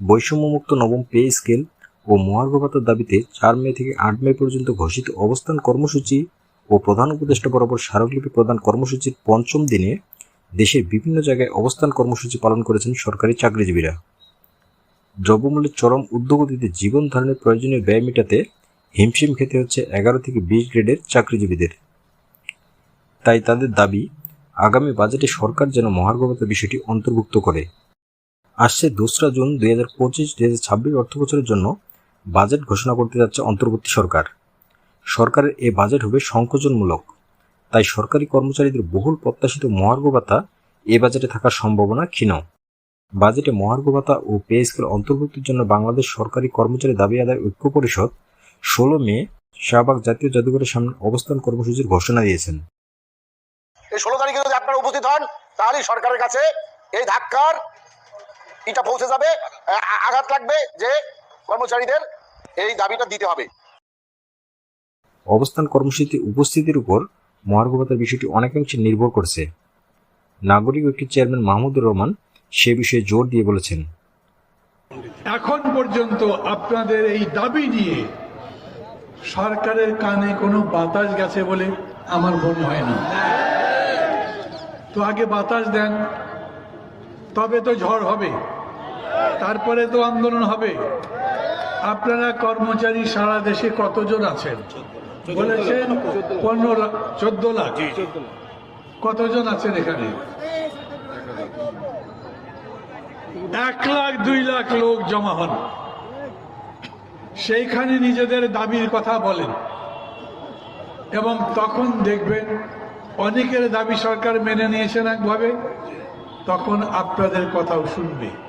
বৈষম্যমুক্ত নবম pay scale ও মহার্ঘ ভাতার দাবিতে চার মে থেকে আট মে পর্যন্ত ঘোষিত অবস্থান কর্মসূচি ও প্রধান উপদেষ্টা বরাবর স্মারকলিপি প্রদান কর্মসূচির পঞ্চম দিনে দেশের বিভিন্ন জায়গায় অবস্থান কর্মসূচি পালন করেছেন সরকারি চাকরিজীবীরা। দ্রব্যমূল্যের চরম উদ্যোগতিতে জীবন ধারণের প্রয়োজনীয় ব্যয় মেটাতে হিমশিম খেতে হচ্ছে এগারো থেকে বিশ গ্রেডের চাকরিজীবীদের। তাই তাদের দাবি, আগামী বাজেটে সরকার যেন মহার্ঘভাতার বিষয়টি অন্তর্ভুক্ত করে। আসছে দোসরা জুন দুই হাজার পঁচিশ, দুই হাজার ছাব্বিশ অর্থবছরের জন্য বাজেট ঘোষণা করতে যাচ্ছে অন্তর্বর্তী সরকার। সরকারের এ বাজেট হবে সংকোচনমূলক। তাই সরকারি কর্মচারীদের বহুল প্রত্যাশিত মহার্ঘ ভাতা এ বাজেটে থাকার সম্ভাবনা ক্ষীণ। বাজেটে মহার্ঘ ভাতা ও পে স্কেল অন্তর্ভুক্তির জন্য বাংলাদেশ সরকারি কর্মচারী দাবি আদায় ঐক্য পরিষদ ষোলো মে শাহবাগ জাতীয় জাদুঘরের সামনে অবস্থান কর্মসূচির ঘোষণা দিয়েছেন। ষোলো তারিখে যদি আপনারা উপস্থিত হন, তাহলেই সরকারের কাছে এই ধাক্কার এটা পৌঁছে যাবে আঘাত লাগবে যে কর্মচারীদের এই দাবিটা দিতে হবে। অবস্থান কর্মসূচিতে উপস্থিতির উপর মহার্ঘভাতার বিষয়টি অনেকাংশে নির্ভর করছে। নাগরিক ঐক্যের চেয়ারম্যান মাহমুদুর রহমান সে বিষয়ে জোর দিয়ে বলেছেন। এখন পর্যন্ত আপনাদের এই দাবি নিয়ে সরকারের কানে কোনো বাতাস গেছে বলে আমার মনে হয় না। তো আগে বাতাস দেন তবে তো ঝড় হবে। তারপরে তো আন্দোলন হবে। আপনারা কর্মচারী সারা দেশে কতজন আছেন? বলেছেন পনেরো লাখ। চোদ্দ লাখ। কতজন আছেন এখানে? এক লাখ দুই লাখ লোক জমা হন। সেইখানে নিজেদের দাবির কথা বলেন। এবং তখন দেখবেন অনেকের দাবি সরকার মেনে নিয়েছেন একভাবে। তখন আপনাদের কথাও শুনবে।